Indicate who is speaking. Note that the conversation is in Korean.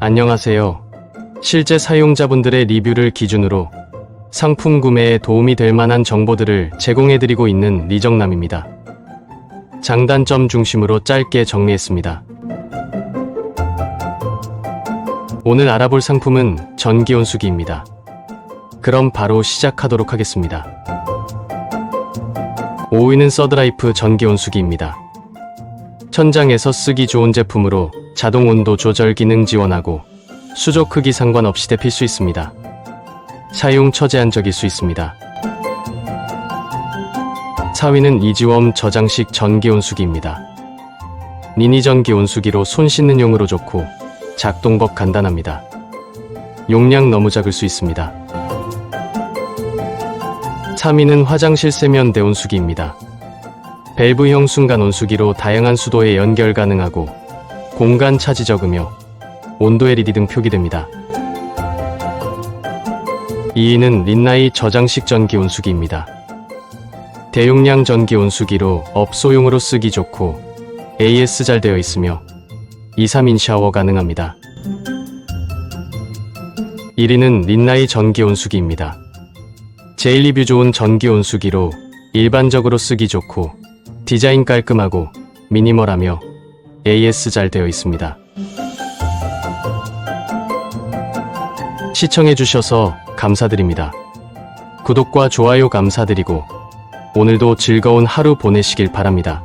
Speaker 1: 안녕하세요. 실제 사용자분들의 리뷰를 기준으로 상품 구매에 도움이 될 만한 정보들을 제공해드리고 있는 리정남입니다. 장단점 중심으로 짧게 정리했습니다. 오늘 알아볼 상품은 전기온수기입니다. 그럼 바로 시작하도록 하겠습니다. 5위는 서드라이프 전기온수기입니다. 천장에서 쓰기 좋은 제품으로 자동 온도 조절 기능 지원하고 수조 크기 상관없이 데필 수 있습니다. 사용 처제한적일 수 있습니다. 4위는 이지웜 저장식 전기 온수기입니다. 미니 전기 온수기로 손 씻는 용으로 좋고 작동법 간단합니다. 용량 너무 작을 수 있습니다. 3위는 화장실 세면 대 온수기입니다. 밸브형 순간 온수기로 다양한 수도에 연결 가능하고 공간 차지 적으며 온도 LED 등 표기됩니다. 2위는 린나이 저장식 전기 온수기입니다. 대용량 전기 온수기로 업소용으로 쓰기 좋고 AS 잘 되어 있으며 2, 3인 샤워 가능합니다. 1위는 린나이 전기 온수기입니다. 제일 리뷰 좋은 전기 온수기로 일반적으로 쓰기 좋고 디자인 깔끔하고 미니멀하며 AS 잘 되어 있습니다. 시청해주셔서 감사드립니다. 구독과 좋아요 감사드리고 오늘도 즐거운 하루 보내시길 바랍니다.